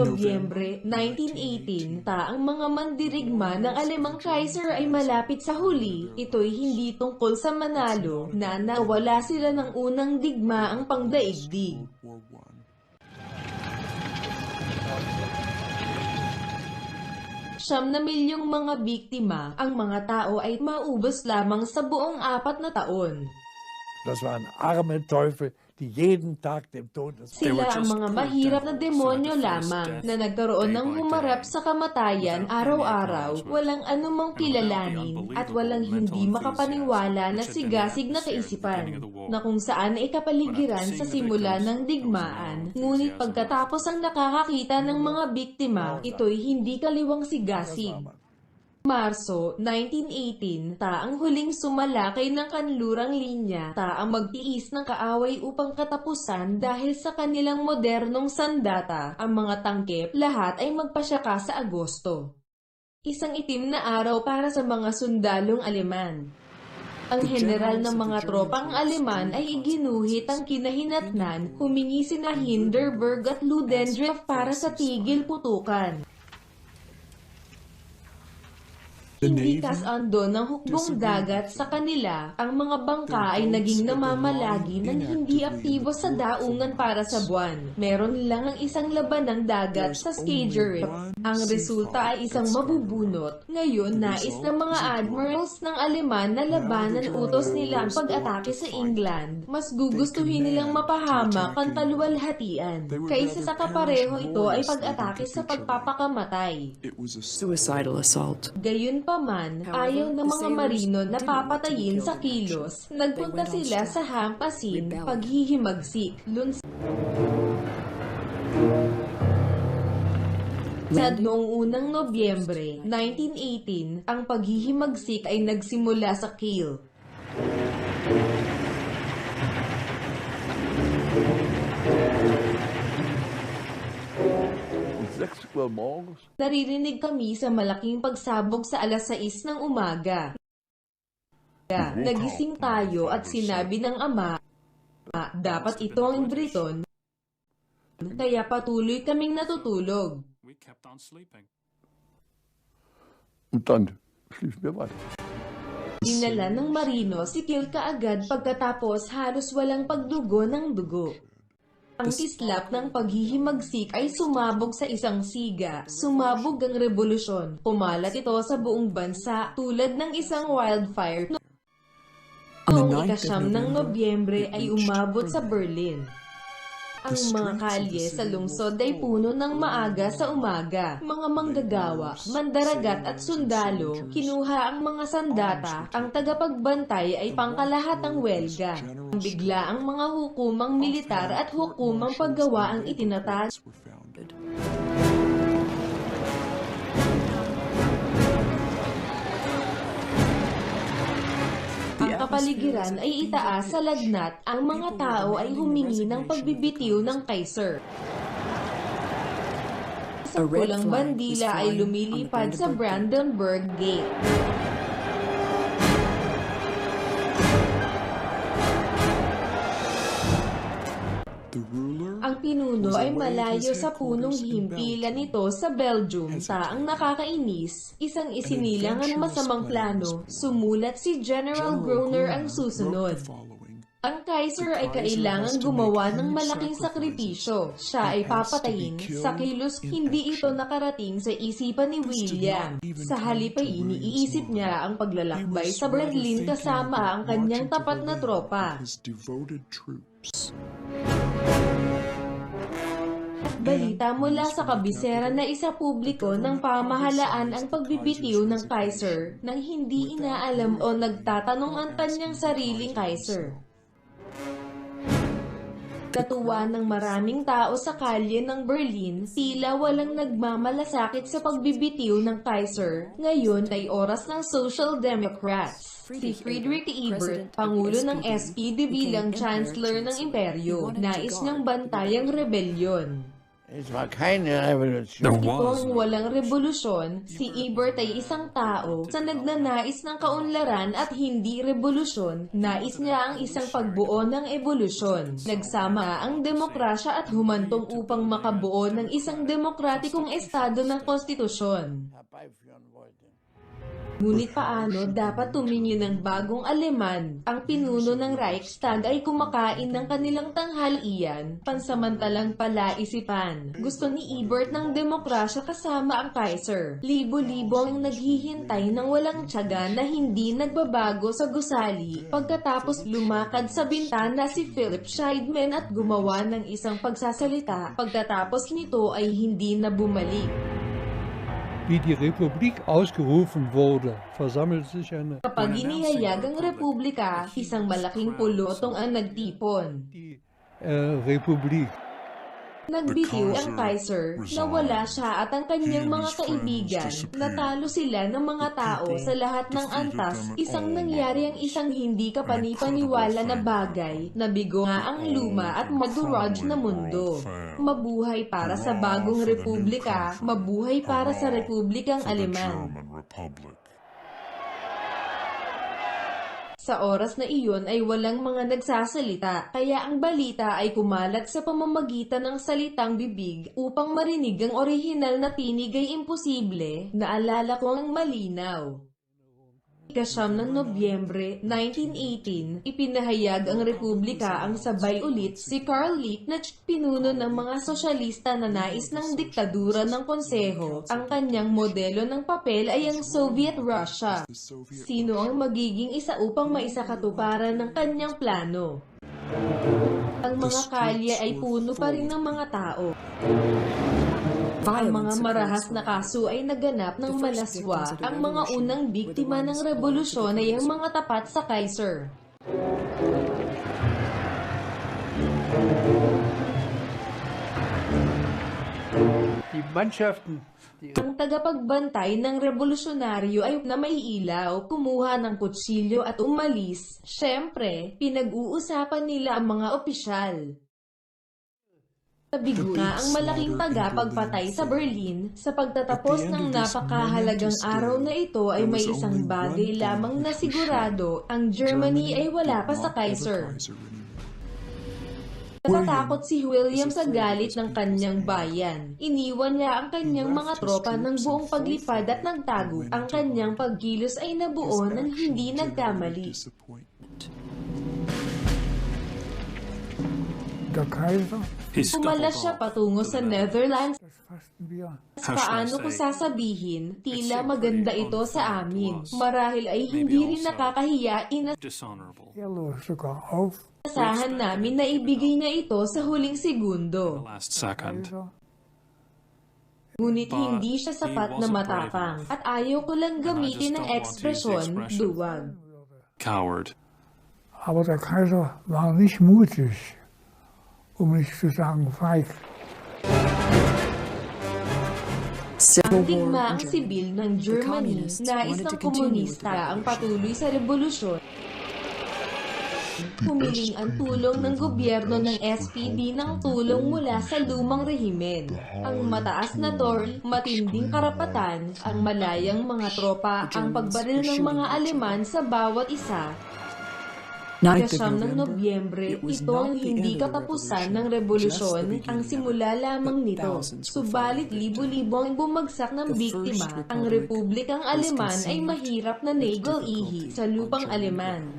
Nobyembre 1918, ta ang mga mandirigma ng Alemang Kaiser ay malapit sa huli. Ito'y hindi tungkol sa manalo na nawala sila ng unang digmaang pangdaigdig. Siyam na milyong mga biktima, ang mga tao ay maubos lamang sa buong apat na taon. Das waren arme Teufel, die jeden Tag dem Tod Sila ang mga mahirap na demonyo lamang na nagkaroon ng humarap sa kamatayan araw-araw, walang anumang kilalanin at walang hindi makapaniwala na sigasig na kaisipan na kung saan ay kapaligiran sa simula ng digmaan. Ngunit pagkatapos ang nakakakita ng mga biktima, ito'y hindi kaliwang sigasig. Marso 1918, ta ang huling sumalakay ng kanlurang linya, ta ang magtiis ng kaaway upang katapusan dahil sa kanilang modernong sandata, ang mga tangkep, lahat ay magpasyaka sa Agosto. Isang itim na araw para sa mga sundalong Aleman. Ang general ng mga tropang Aleman ay iginuhit ang kinahinatnan, humingi sina Hindenburg at Ludendorff para sa tigil putukan. Hindi kasando ng hukbong dagat sa kanila, ang mga bangka ay naging namamalagi ng hindi aktibo sa daungan para sa buwan. Meron lang ang isang laban ng dagat sa Skagerrak. Ang resulta ay isang mabubunot. Ngayon, nais ng mga admirals ng Aleman na labanan utos nila ang pag-atake sa England. Mas gugustuhin nilang mapahamak ang kaluwalhatian. Kaysa sa kapareho ito ay pag-atake sa pagpapakamatay. It was a suicidal Gayunpaman, ayaw ng mga marino na papatayin sa kilos. Nagpunta sila sa hampasin, paghihimagsik, luns Sa noong unang Nobyembre 1918, ang paghihimagsik ay nagsimula sa Kiel. 6 Uhr morgens. Naririnig kami sa malaking pagsabog sa alas 6 ng umaga. Nagising tayo at sinabi ng ama, "Ah, dapat ito ang Briton, kaya patuloy kaming natutulog. we kept on sleeping. Und dann schliefen wir weiter. Dinala ng marino si Kiel kaagad pagkatapos halos walang pagdugo ng dugo. Ang kislap ng paghihimagsik ay sumabog sa isang siga. Sumabog ang revolusyon. Kumalat ito sa buong bansa tulad ng isang wildfire. Noong ikasyam ng Nobyembre ay umabot sa Berlin. Ang mga kalye sa lungsod ay puno ng maaga sa umaga. Mga manggagawa, mandaragat at sundalo, kinuha ang mga sandata, ang tagapagbantay ay pangkalahatang welga. Bigla ang mga hukumang militar at hukumang paggawa ang itinatag. Kapaligiran ay itaas sa lagnat, ang mga tao ay humingi ng pagbibitiw ng Kaiser. Isang pulang bandila ay lumilipad sa Brandenburg Gate. Ang pinuno ay malayo sa punong himpilan nito sa Belgium. Ta ang nakakainis, isang isinilang ang masamang plano. Sumulat si General Groner ang susunod. Ang Kaiser ay kailangan gumawa ng malaking sakripisyo. Siya ay papatayin. Sa kilos, hindi ito nakarating sa isipan ni William. Sa halip ay iniisip niya ang paglalakbay sa Berlin kasama ang kanyang tapat na tropa. Balita mula sa kabisera na isa publiko ng pamahalaan ang pagbibitiw ng Kaiser nang hindi inaalam o nagtatanong ang kanyang sariling Kaiser. Katuwa ng maraming tao sa kalye ng Berlin, tila walang nagmamalasakit sa pagbibitiw ng Kaiser. Ngayon ay oras ng Social Democrats. Si Friedrich Ebert, pangulo ng SPD bilang Chancellor ng Imperyo, nais niyang bantay ang rebelyon. Es war keine Revolution. There was ang walang revolusyon, si Ebert ay isang tao sa nagnanais ng kaunlaran at hindi revolusyon. Nais niya ang isang pagbuo ng evolusyon. Nagsama ang demokrasya at humantong upang makabuo ng isang demokratikong estado ng konstitusyon. Ngunit paano dapat tumingin ng bagong Aleman? Ang pinuno ng Reichstag ay kumakain ng kanilang tanghalian, pansamantalang palaisipan. Gusto ni Ebert ng demokrasya kasama ang Kaiser. Libo-libo ang naghihintay ng walang tiyaga na hindi nagbabago sa gusali. Pagkatapos lumakad sa bintana si Philip Scheidman at gumawa ng isang pagsasalita. Pagkatapos nito ay hindi na bumalik. Wie die Republik ausgerufen wurde, versammelt sich eine Kapag inihayag ang republika, isang malaking pulotong ang nagtipon. äh, Republik. Nagbitiw ang Kaiser, nawala siya at ang kanyang mga kaibigan. Natalo sila ng mga tao sa lahat ng antas. Isang nangyari ang isang hindi kapanipaniwala na bagay. Nabigo nga ang luma at maduraj na mundo. Mabuhay para sa bagong republika, mabuhay para sa republikang Aleman. Sa oras na iyon ay walang mga nagsasalita, kaya ang balita ay kumalat sa pamamagitan ng salitang bibig upang marinig ang orihinal na tinig ay imposible. Naalala ko ang malinaw. Ikasyam ng Nobyembre 1918, ipinahayag ang Republika ang sabay ulit si Karl Liebknecht, pinuno ng mga sosyalista na nais ng diktadura ng konseho. Ang kanyang modelo ng papel ay ang Soviet Russia. Sino ang magiging isa upang maisakatuparan ng kanyang plano? Ang mga kalye ay puno pa rin ng mga tao. Ang mga marahas na kaso ay naganap ng malaswa. Ang mga unang biktima ng revolusyon ay ang mga tapat sa Kaiser. Die Mannschaften, die Ang tagapagbantay ng revolusyonaryo ay na may ilaw, kumuha ng kutsilyo at umalis. Siyempre, pinag-uusapan nila ang mga opisyal. Nabigo nga ang malaking tagapagpatay sa Berlin. Sa pagtatapos ng napakahalagang araw na ito ay may isang bagay lamang na sigurado, ang Germany ay wala pa sa Kaiser. Natatakot si William sa galit ng kanyang bayan. Iniwan niya ang kanyang mga tropa ng buong paglipad at nagtago. Ang kanyang pagkilos ay nabuo ng hindi nagkamali. Der Kaiser, Umalas siya patungo sa Netherlands. Paano ko sasabihin, tila maganda ito sa amin. Marahil ay hindi rin nakakahiya, auf. inasahan namin na ibigay na ito sa huling segundo. Ngunit hindi siya sapat na matapang. At ayaw ko lang gamitin ang ekspresyon, duwag. Coward. aber der Kaiser war nicht mutig, um nicht zu sagen feig. Ang digmaang sibil ng Germany, nais ng komunista ang patuloy sa revolusyon. Humiling ang tulong ng gobyerno ng SPD ng tulong mula sa lumang rehimen. Ang mataas na torn, matinding karapatan, ang malayang mga tropa, ang pagbaril ng mga Aleman sa bawat isa, Kasyam ng Nobyembre, ito ang hindi katapusan ng revolusyon, ang simula lamang nito. Subalit libo-libo ang bumagsak ng biktima, ang Republikang Aleman ay mahirap na nagal ihi sa lupang Aleman.